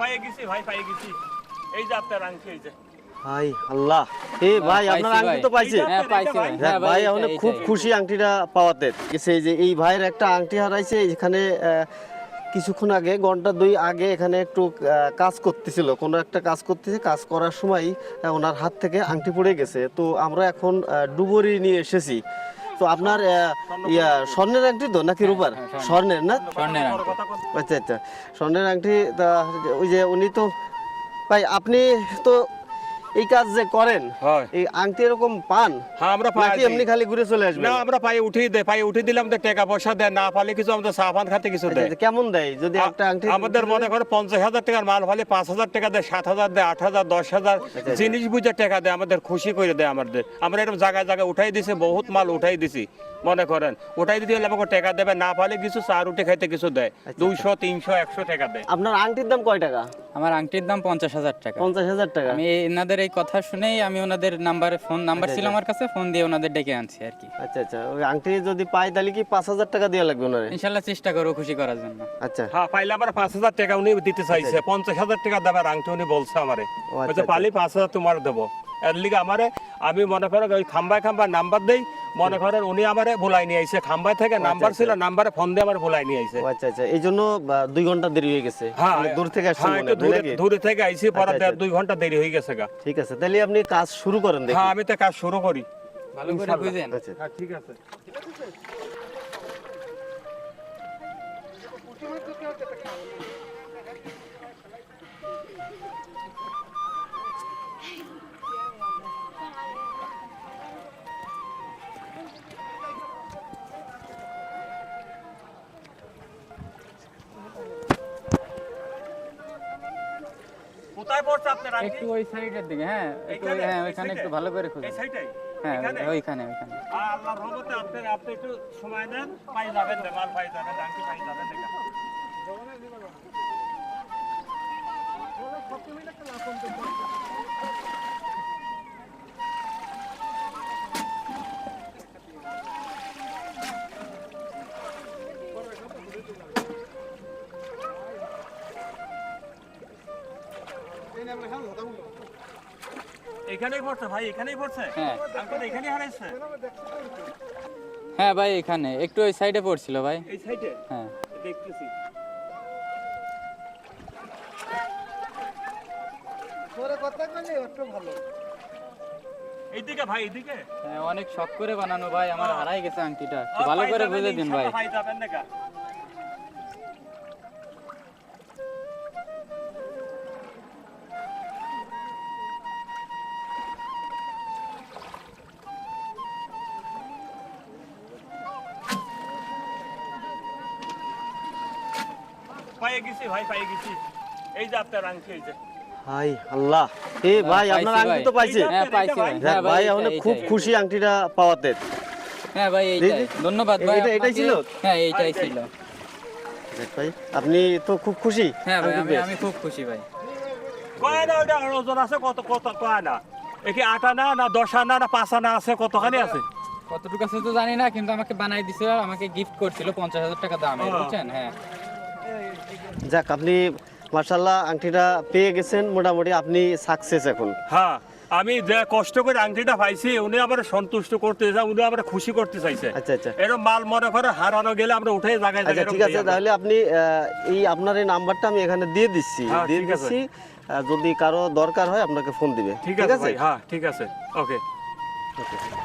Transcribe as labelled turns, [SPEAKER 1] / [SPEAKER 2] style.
[SPEAKER 1] পাইয়ে গেছি ভাই পাইয়ে গেছি। এই যে আপনার আংটি এই যে।
[SPEAKER 2] হাই আল্লাহ। এ ভাই আপনার আংটি তো পাইছে?
[SPEAKER 3] হ্যাঁ পাইছি ভাই।
[SPEAKER 2] দেখ ভাই
[SPEAKER 3] এইটা,
[SPEAKER 2] আমরা
[SPEAKER 3] এইটা,
[SPEAKER 2] খুব খুশি আংটিটা পাওয়াতে। গেছে যে এই ভাইয়ের একটা আংটি হারাইছে এখানে কিছুক্ষণ আগে ঘণ্টা দুই আগে এখানে একটু কাজ করতেছিল। কোনো একটা কাজ করতেছে কাজ করার সময় ওনার হাত থেকে আংটি পড়ে গেছে। তো আমরা এখন ডুবুরি নিয়ে এসেছি। তো আপনার ইয়া স্বর্ণের আংটি তো নাকি রূপার
[SPEAKER 3] হ্যাঁ, স্বর্ণের।
[SPEAKER 2] না
[SPEAKER 3] স্বর্ণের।
[SPEAKER 2] আচ্ছা আচ্ছা স্বর্ণের আংটি তা ওই যে উনি তো ভাই আপনি তো এই কাজ যে করেন এই আংটি এরকম পান?
[SPEAKER 1] হ্যাঁ আমরা পাই।
[SPEAKER 2] এমনি খালি ঘুরে চলে আসবেন?
[SPEAKER 1] না আমরা পাই উঠিয়ে দেয় পাই উঠিয়ে দিলাম আমাদের টাকা পয়সা দেয় না পালে কিছু আমাদের চা পান খাতে কিছু
[SPEAKER 2] আচ্ছা,
[SPEAKER 1] দেয়।
[SPEAKER 2] আচ্ছা, কেমন দেয়? যদি একটা আংটি
[SPEAKER 1] আমাদের মনে করে পঞ্চাশ হাজার টাকার মাল ফলে পাঁচ হাজার টাকা দেয় সাত হাজার দেয় আট হাজার দশ হাজার
[SPEAKER 2] আচ্ছা।
[SPEAKER 1] জিনিস বুঝে টাকা দেয় আমাদের খুশি করে দেয় আমাদের। আমরা এরকম জায়গায় জায়গায় উঠাই দিছি বহুত মাল উঠাই দিছি মনে করেন। উঠাই দিতে হলে আমাকে টাকা দেবে না পালে কিছু চা রুটি খাইতে কিছু দেয়। দুইশো তিনশো একশো টাকা দেয়।
[SPEAKER 2] আপনার আংটির দাম কয় টাকা?
[SPEAKER 3] আমার আংটির দাম পঞ্চাশ হাজার টাকা।
[SPEAKER 2] পঞ্চাশ হাজার টাকা।
[SPEAKER 3] আমি এনাদের এই কথা শুনেই আমি ওনাদের নাম্বারে ফোন নাম্বার
[SPEAKER 2] আচ্ছা,
[SPEAKER 3] ছিল
[SPEAKER 2] আচ্ছা।
[SPEAKER 3] আমার কাছে ফোন দিয়ে ওনাদের ডেকে আনছি আর কি।
[SPEAKER 2] আচ্ছা আচ্ছা। ওই আংটি যদি পাই তাহলে কি পাঁচ হাজার টাকা দেওয়া লাগবে ওনারে?
[SPEAKER 3] ইনশাল্লাহ চেষ্টা করব খুশি করার জন্য।
[SPEAKER 2] আচ্ছা।
[SPEAKER 1] হ্যাঁ পাইলে আবার পাঁচ হাজার টাকা উনি দিতে চাইছে। পঞ্চাশ হাজার টাকা দেবার আংটি উনি বলছে আমারে।
[SPEAKER 2] আচ্ছা, আচ্ছা।
[SPEAKER 1] পালি পাঁচ হাজার তোমার দেবো। এর লিগে আমারে আমি মনে করেন ওই খাম্বায় খাম্বায় নাম্বার দেই মনে করেন উনি আমারে ভুলাই নিয়ে আইছে। খাম্বায় থেকে নাম্বার ছিল নাম্বারে ফোন দিয়ে আমার ভুলাই নিয়ে আইছে।
[SPEAKER 2] আচ্ছা আচ্ছা। এই জন্য দুই ঘণ্টা দেরি হয়ে গেছে।
[SPEAKER 1] হ্যাঁ
[SPEAKER 2] মানে দূর থেকে আসছে
[SPEAKER 1] হ্যাঁ, একটু দূরে দূরে থেকে আইছি পরে
[SPEAKER 2] আচ্ছা, আচ্ছা।
[SPEAKER 1] দুই ঘণ্টা দেরি হয়ে গেছে গা।
[SPEAKER 2] ঠিক আছে তাহলে আপনি কাজ শুরু করেন দেখি।
[SPEAKER 1] হ্যাঁ আমি তো কাজ শুরু করি।
[SPEAKER 3] ভালো করে বুঝেন।
[SPEAKER 2] আচ্ছা।
[SPEAKER 1] হ্যাঁ ঠিক আছে। কোথায় পড়ছে
[SPEAKER 3] একটু ওই সাইডের দিকে হ্যাঁ একটু হ্যাঁ ওইখানে একটু ভালো করে
[SPEAKER 1] এই
[SPEAKER 3] খুঁজেন হ্যাঁ ওইখানে ওইখানে।
[SPEAKER 1] আল্লাহর রহমতে আপনি আপনি একটু সময় দেন পাই যাবেন মাল পাই যাবেন আংটি পাই যাবেন দেখা এখানেই পড়ছে ভাই এখানেই পড়ছে?
[SPEAKER 3] হ্যাঁ।
[SPEAKER 1] আঙ্কেল এখানেই হারাইছে?
[SPEAKER 3] হ্যাঁ ভাই এখানে। একটু ওই সাইডে পড়ছিল ভাই।
[SPEAKER 1] এই সাইডে
[SPEAKER 3] হ্যাঁ।
[SPEAKER 1] দেখতেছি। এইদিকে ভাই এইদিকে?
[SPEAKER 3] হ্যাঁ অনেক শখ করে বানানো ভাই আমার। হারাই গেছে আংটিটা। ভালো করে বুঝে দিন ভাই।
[SPEAKER 1] পাই যাবেন দেখা। পাইয়ে গেছি ভাই পাইয়ে গেছি। এই যে আপনার আংটি এই যে।
[SPEAKER 2] হাই আল্লাহ। এ ভাই আপনার আংটি তো পাইছে।
[SPEAKER 3] হ্যাঁ পাইছি ভাই। হ্যাঁ
[SPEAKER 2] ভাই আমরা খুব খুশি আংটিটা পাওয়াতে।
[SPEAKER 3] হ্যাঁ ভাই এইটাই। ধন্যবাদ ভাই
[SPEAKER 2] এটা- এটাই ছিল?
[SPEAKER 3] হ্যাঁ এইটাই। ছিল।
[SPEAKER 2] ভাই আপনি তো খুব খুশি
[SPEAKER 3] হ্যাঁ ভাই আমি আমি খুব খুশি ভাই।
[SPEAKER 1] কয় না ওটা ওজন আছে? কত কত কয় না? একে আট আনা না দশ আনা না পাঁচ আনা আছে? কতখানি আছে?
[SPEAKER 3] কতটুকু আছে তো জানি না কিন্তু আমাকে বানাই দিছিল আমাকে গিফট করছিল পঞ্চাশ হাজার টাকা দামে। বুঝছেন? হ্যাঁ।
[SPEAKER 2] যাক আপনি মার্শাল্লাহ আংটিটা পেয়ে গেছেন মোটামুটি আপনি সাকসেস এখন।
[SPEAKER 1] হ্যাঁ আমি যে কষ্ট করে আংটিটা পাইছি উনি আবার সন্তুষ্ট করতে চাই উনি আবার খুশি করতে চাইছে।
[SPEAKER 2] আচ্ছা আচ্ছা।
[SPEAKER 1] এরকম মাল মনে করে হারানো গেলে আমরা উঠে জায়গায়
[SPEAKER 2] আচ্ছা ঠিক আছে তাহলে আপনি এই আপনার এই নাম্বারটা আমি এখানে দিয়ে দিচ্ছি।
[SPEAKER 1] হ্যাঁ,
[SPEAKER 2] দিয়ে দিচ্ছি যদি কারও দরকার হয় আপনাকে ফোন দিবে।
[SPEAKER 1] ঠিক আছে হ্যাঁ ঠিক আছে। ওকে ওকে